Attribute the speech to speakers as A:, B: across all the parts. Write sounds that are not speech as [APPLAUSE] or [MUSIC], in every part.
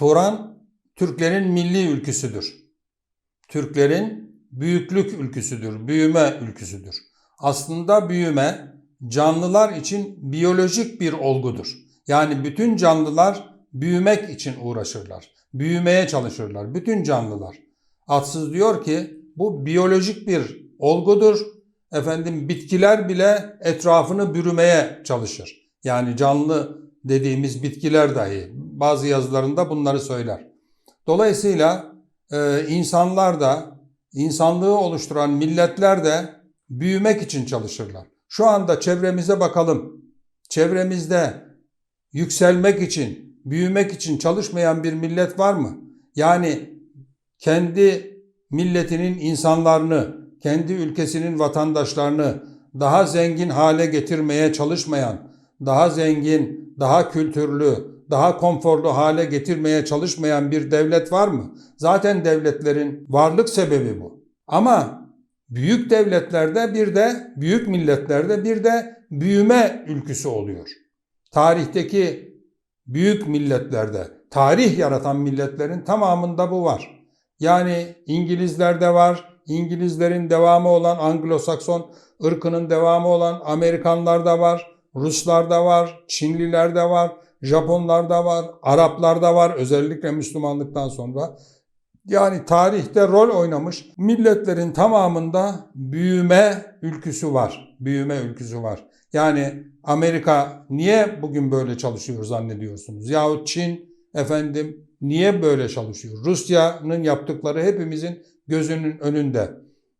A: Turan Türklerin milli ülküsüdür. Türklerin büyüklük ülküsüdür, büyüme ülküsüdür. Aslında büyüme canlılar için biyolojik bir olgudur. Yani bütün canlılar büyümek için uğraşırlar. Büyümeye çalışırlar. Bütün canlılar. Atsız diyor ki bu biyolojik bir olgudur. Efendim bitkiler bile etrafını bürümeye çalışır. Yani canlı dediğimiz bitkiler dahi bazı yazılarında bunları söyler. Dolayısıyla e, insanlar da insanlığı oluşturan milletler de büyümek için çalışırlar. Şu anda çevremize bakalım. Çevremizde yükselmek için, büyümek için çalışmayan bir millet var mı? Yani kendi milletinin insanlarını, kendi ülkesinin vatandaşlarını daha zengin hale getirmeye çalışmayan, daha zengin, daha kültürlü, daha konforlu hale getirmeye çalışmayan bir devlet var mı? Zaten devletlerin varlık sebebi bu. Ama büyük devletlerde bir de, büyük milletlerde bir de büyüme ülküsü oluyor. Tarihteki büyük milletlerde, tarih yaratan milletlerin tamamında bu var. Yani İngilizlerde var, İngilizlerin devamı olan Anglo-Sakson ırkının devamı olan Amerikanlarda var, Ruslarda var, Çinlilerde var, Japonlarda var, Araplarda var özellikle Müslümanlıktan sonra. Yani tarihte rol oynamış milletlerin tamamında büyüme ülküsü var. Büyüme ülküsü var. Yani Amerika niye bugün böyle çalışıyor zannediyorsunuz? Yahut Çin efendim niye böyle çalışıyor? Rusya'nın yaptıkları hepimizin gözünün önünde.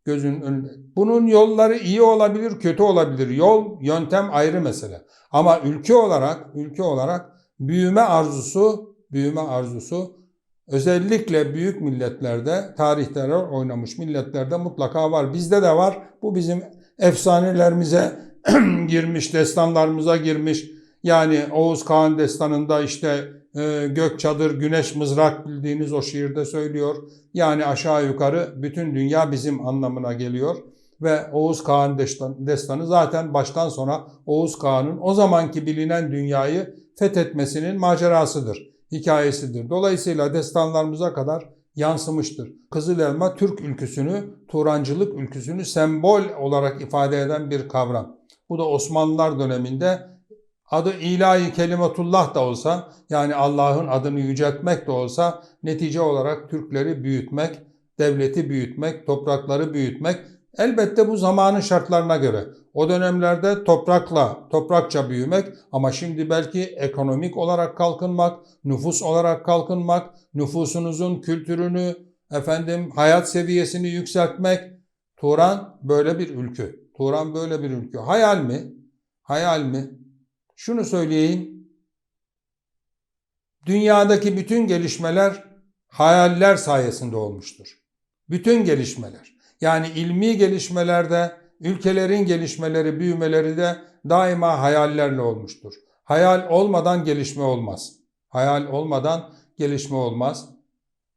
A: Gözünün önünde. Bunun yolları iyi olabilir, kötü olabilir. Yol, yöntem ayrı mesele. Ama ülke olarak, ülke olarak büyüme arzusu, büyüme arzusu özellikle büyük milletlerde, tarihte oynamış milletlerde mutlaka var. Bizde de var. Bu bizim efsanelerimize [CLEARS THROAT] girmiş, destanlarımıza girmiş. Yani Oğuz Kağan destanında işte e, gök çadır, güneş mızrak bildiğiniz o şiirde söylüyor. Yani aşağı yukarı bütün dünya bizim anlamına geliyor. Ve Oğuz Kağan destan, destanı zaten baştan sona Oğuz Kağan'ın o zamanki bilinen dünyayı fethetmesinin macerasıdır, hikayesidir. Dolayısıyla destanlarımıza kadar yansımıştır. Kızıl Elma Türk ülküsünü, Turancılık ülküsünü sembol olarak ifade eden bir kavram. Bu da Osmanlılar döneminde adı ilahi kelimetullah da olsa yani Allah'ın adını yüceltmek de olsa netice olarak Türkleri büyütmek, devleti büyütmek, toprakları büyütmek elbette bu zamanın şartlarına göre. O dönemlerde toprakla, toprakça büyümek ama şimdi belki ekonomik olarak kalkınmak, nüfus olarak kalkınmak, nüfusunuzun kültürünü, efendim hayat seviyesini yükseltmek. Turan böyle bir ülkü. Turan böyle bir ülkü. Hayal mi? Hayal mi? Şunu söyleyeyim. Dünyadaki bütün gelişmeler hayaller sayesinde olmuştur. Bütün gelişmeler. Yani ilmi gelişmelerde, ülkelerin gelişmeleri, büyümeleri de daima hayallerle olmuştur. Hayal olmadan gelişme olmaz. Hayal olmadan gelişme olmaz.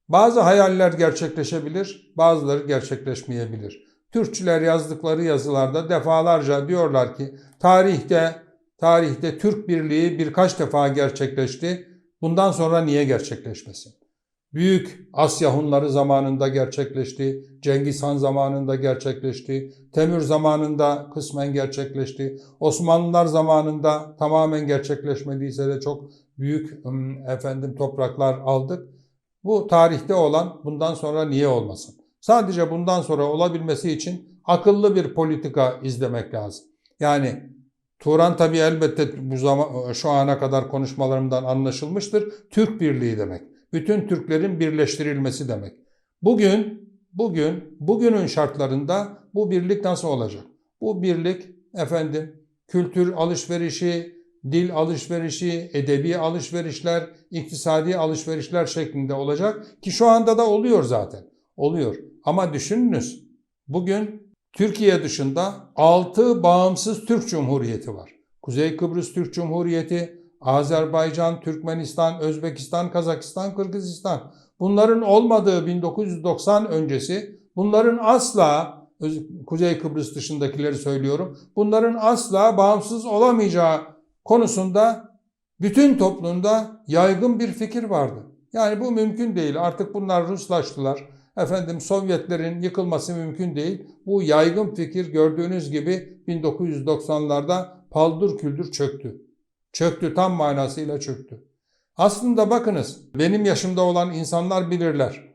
A: Bazı hayaller gerçekleşebilir, bazıları gerçekleşmeyebilir. Türkçüler yazdıkları yazılarda defalarca diyorlar ki tarihte tarihte Türk Birliği birkaç defa gerçekleşti. Bundan sonra niye gerçekleşmesin? Büyük Asya Hunları zamanında gerçekleşti, Cengiz Han zamanında gerçekleşti, Temür zamanında kısmen gerçekleşti, Osmanlılar zamanında tamamen gerçekleşmediyse de çok büyük efendim topraklar aldık. Bu tarihte olan bundan sonra niye olmasın? Sadece bundan sonra olabilmesi için akıllı bir politika izlemek lazım. Yani Turan tabi elbette bu zaman şu ana kadar konuşmalarımdan anlaşılmıştır. Türk Birliği demek. Bütün Türklerin birleştirilmesi demek. Bugün bugün bugünün şartlarında bu birlik nasıl olacak? Bu birlik efendim kültür alışverişi, dil alışverişi, edebi alışverişler, iktisadi alışverişler şeklinde olacak ki şu anda da oluyor zaten. Oluyor. Ama düşününüz bugün Türkiye dışında 6 bağımsız Türk Cumhuriyeti var. Kuzey Kıbrıs Türk Cumhuriyeti, Azerbaycan, Türkmenistan, Özbekistan, Kazakistan, Kırgızistan. Bunların olmadığı 1990 öncesi bunların asla Kuzey Kıbrıs dışındakileri söylüyorum. Bunların asla bağımsız olamayacağı konusunda bütün toplumda yaygın bir fikir vardı. Yani bu mümkün değil. Artık bunlar Ruslaştılar. Efendim Sovyetlerin yıkılması mümkün değil. Bu yaygın fikir gördüğünüz gibi 1990'larda paldır küldür çöktü. Çöktü tam manasıyla çöktü. Aslında bakınız benim yaşımda olan insanlar bilirler.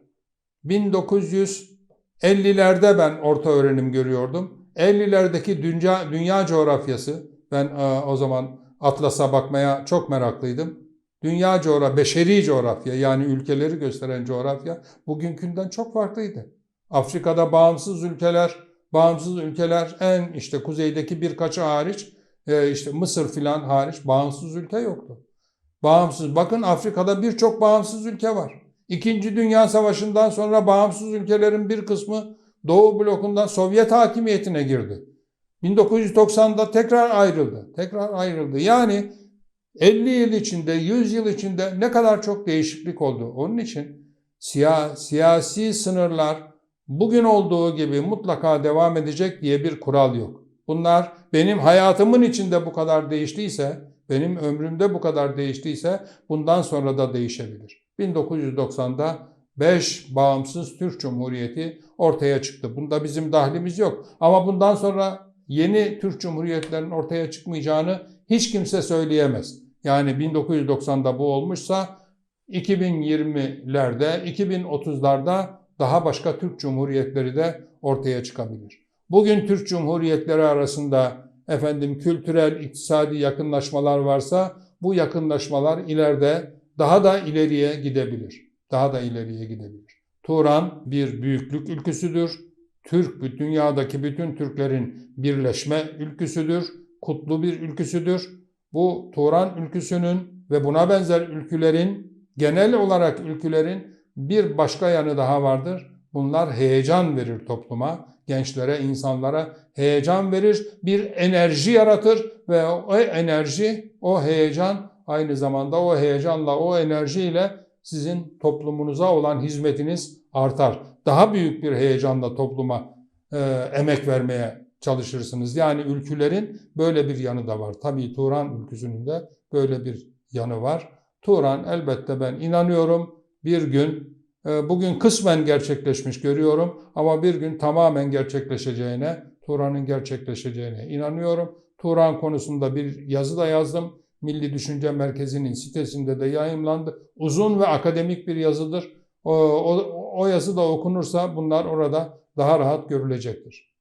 A: 1950'lerde ben orta öğrenim görüyordum. 50'lerdeki dünya, dünya coğrafyası, ben e, o zaman Atlas'a bakmaya çok meraklıydım. Dünya coğrafya, beşeri coğrafya yani ülkeleri gösteren coğrafya bugünkünden çok farklıydı. Afrika'da bağımsız ülkeler, bağımsız ülkeler en işte kuzeydeki birkaçı hariç, e, işte Mısır filan hariç bağımsız ülke yoktu. Bağımsız. Bakın Afrika'da birçok bağımsız ülke var. İkinci Dünya Savaşı'ndan sonra bağımsız ülkelerin bir kısmı Doğu blokundan Sovyet hakimiyetine girdi. 1990'da tekrar ayrıldı. Tekrar ayrıldı. Yani 50 yıl içinde, 100 yıl içinde ne kadar çok değişiklik oldu. Onun için siya, siyasi sınırlar bugün olduğu gibi mutlaka devam edecek diye bir kural yok. Bunlar benim hayatımın içinde bu kadar değiştiyse, benim ömrümde bu kadar değiştiyse bundan sonra da değişebilir. 1990'da 5 bağımsız Türk Cumhuriyeti ortaya çıktı. Bunda bizim dahlimiz yok. Ama bundan sonra yeni Türk Cumhuriyetlerin ortaya çıkmayacağını hiç kimse söyleyemez. Yani 1990'da bu olmuşsa 2020'lerde, 2030'larda daha başka Türk Cumhuriyetleri de ortaya çıkabilir. Bugün Türk Cumhuriyetleri arasında efendim kültürel, iktisadi yakınlaşmalar varsa bu yakınlaşmalar ileride daha da ileriye gidebilir. Daha da ileriye gidebilir. Turan bir büyüklük ülküsüdür. Türk dünyadaki bütün Türklerin birleşme ülküsüdür. Kutlu bir ülküsüdür. Bu Turan ülküsünün ve buna benzer ülkülerin genel olarak ülkülerin bir başka yanı daha vardır. Bunlar heyecan verir topluma, gençlere, insanlara heyecan verir, bir enerji yaratır ve o enerji, o heyecan aynı zamanda o heyecanla, o enerjiyle sizin toplumunuza olan hizmetiniz artar. Daha büyük bir heyecanla topluma e, emek vermeye çalışırsınız. Yani ülkülerin böyle bir yanı da var. Tabii Turan ülküsünün de böyle bir yanı var. Turan elbette ben inanıyorum bir gün e, bugün kısmen gerçekleşmiş görüyorum ama bir gün tamamen gerçekleşeceğine, Turan'ın gerçekleşeceğine inanıyorum. Turan konusunda bir yazı da yazdım. Milli Düşünce Merkezi'nin sitesinde de yayımlandı. Uzun ve akademik bir yazıdır. O, o, o yazı da okunursa bunlar orada daha rahat görülecektir.